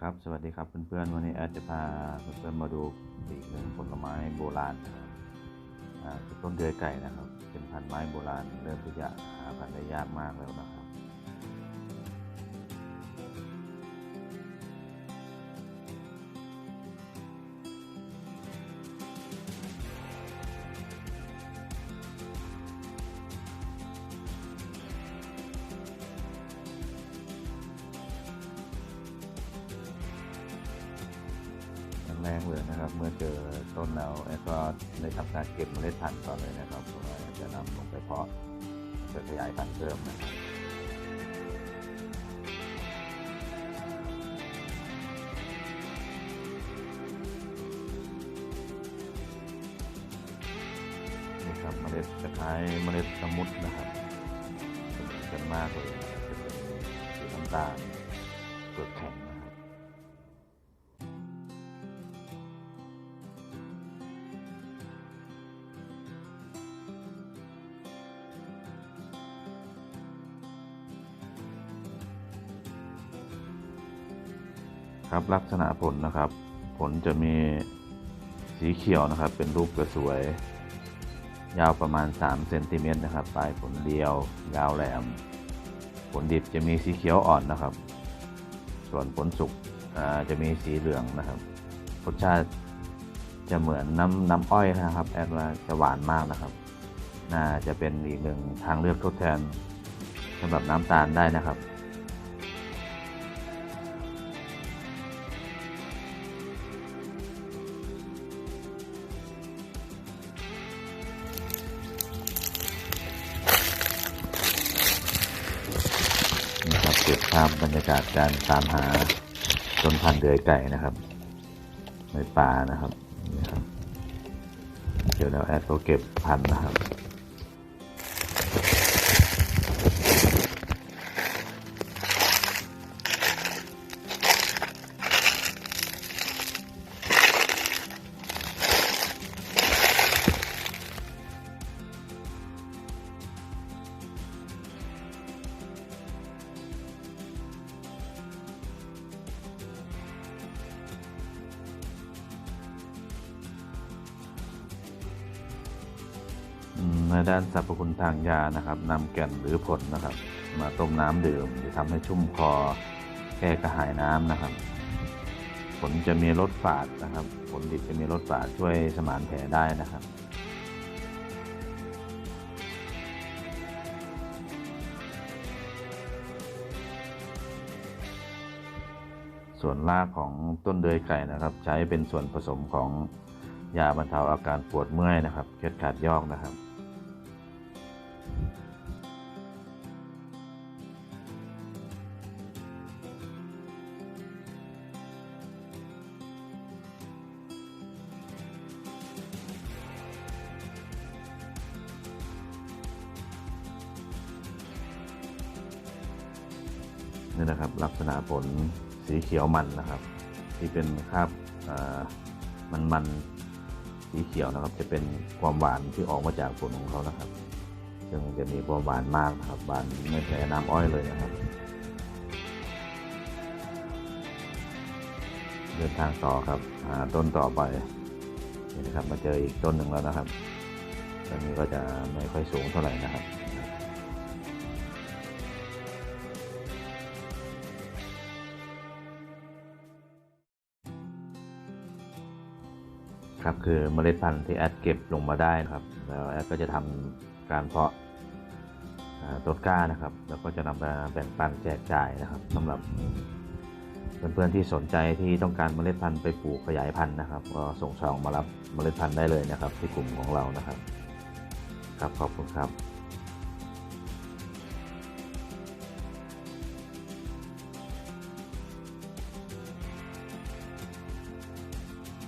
ครับ สวัสดีครับเพื่อนๆ วันนี้อาจจะพาเพื่อนๆมาดูอีกหนึ่งผลไม้โบราณนะครับอ่าคือต้นเดือยไก่นะครับ เป็นพันไม้โบราณเริ่มที่จะหาพันธุ์ได้ยากมากแล้วนะครับ แรกเลยนะครับ เมื่อเจอต้นแล้วแอดก็ได้ทำการเก็บเมล็ดพันธุ์ก่อนเลยนะครับเพราะว่าจะนำลงไปเพาะเพื่อขยายพันธุ์เพิ่มนะครับนี่ครับเมล็ดจะคล้ายเมล็ดสมุดนะครับเหมือนกันมากเลยครับจะเป็นสีน้ำตาลเปลือกแข็ง ครับลักษณะผลนะครับ ผลจะมีสีเขียวนะครับ เป็นรูปกระสวย ยาวประมาณ3เซนติเมตรนะครับ ปลายผลเดียวยาวแหลม ผลดิบจะมีสีเขียวอ่อนนะครับ ส่วนผลสุกจะมีสีเหลืองนะครับรสชาติจะเหมือนน้ำน้ำอ้อยนะครับแอดว่าจะหวานมากนะครับ น่าจะเป็นอีกหนึ่งทางเลือกทดแทนสำหรับน้ำตาลได้นะครับ เก็บภาพบรรยากาศการตามหาต้นพันธุ์เดือยไก่นะครับ ในป่านะครับนี่ครับ เดี๋ยวเราแอดก็เก็บพันธุ์นะครับ ในด้านสรรพคุณทางยานะครับนำแก่นหรือผลนะครับ มาต้มน้ำดื่มจะทำให้ชุ่มคอแก้กระหายน้ำนะครับ ผลจะมีรสฝาดนะครับ ผลดิบจะมีรสฝาดช่วยสมานแผลได้นะครับส่วนรากของต้นเดือยไก่นะครับ ใช้เป็นส่วนผสมของยาบรรเทาอาการปวดเมื่อยนะครับเคล็ดขาดยอกนะครับ นี่นะครับ ลักษณะผลสีเขียวมันนะครับ ที่เป็นคราบมันมันสีเขียวนะครับ จะเป็นความหวานที่ออกมาจากผลของเขานะครับ ซึ่งจะมีความหวานมากนะครับหวานไม่แพ้น้ำอ้อยเลยนะครับ เดินทางต่อครับหาต้นต่อไปนี่นะครับมาเจออีกต้นหนึ่งแล้วนะครับต้นนี้ก็จะไม่ค่อยสูงเท่าไหร่นะครับ ครับคือเมล็ดพันธุ์ที่แอดเก็บลงมาได้นะครับแล้วแอดก็จะทำการเพาะต้นกล้านะครับ แล้วก็จะนำมาแบ่งปันแจกจ่ายนะครับสำหรับเพื่อนๆที่สนใจที่ต้องการเมล็ดพันธุ์ไปปลูกขยายพันธุ์นะครับ ก็ส่งซองมารับเมล็ดพันธุ์ได้เลยนะครับ ที่กลุ่มของเรานะครับ ครับขอบคุณครับ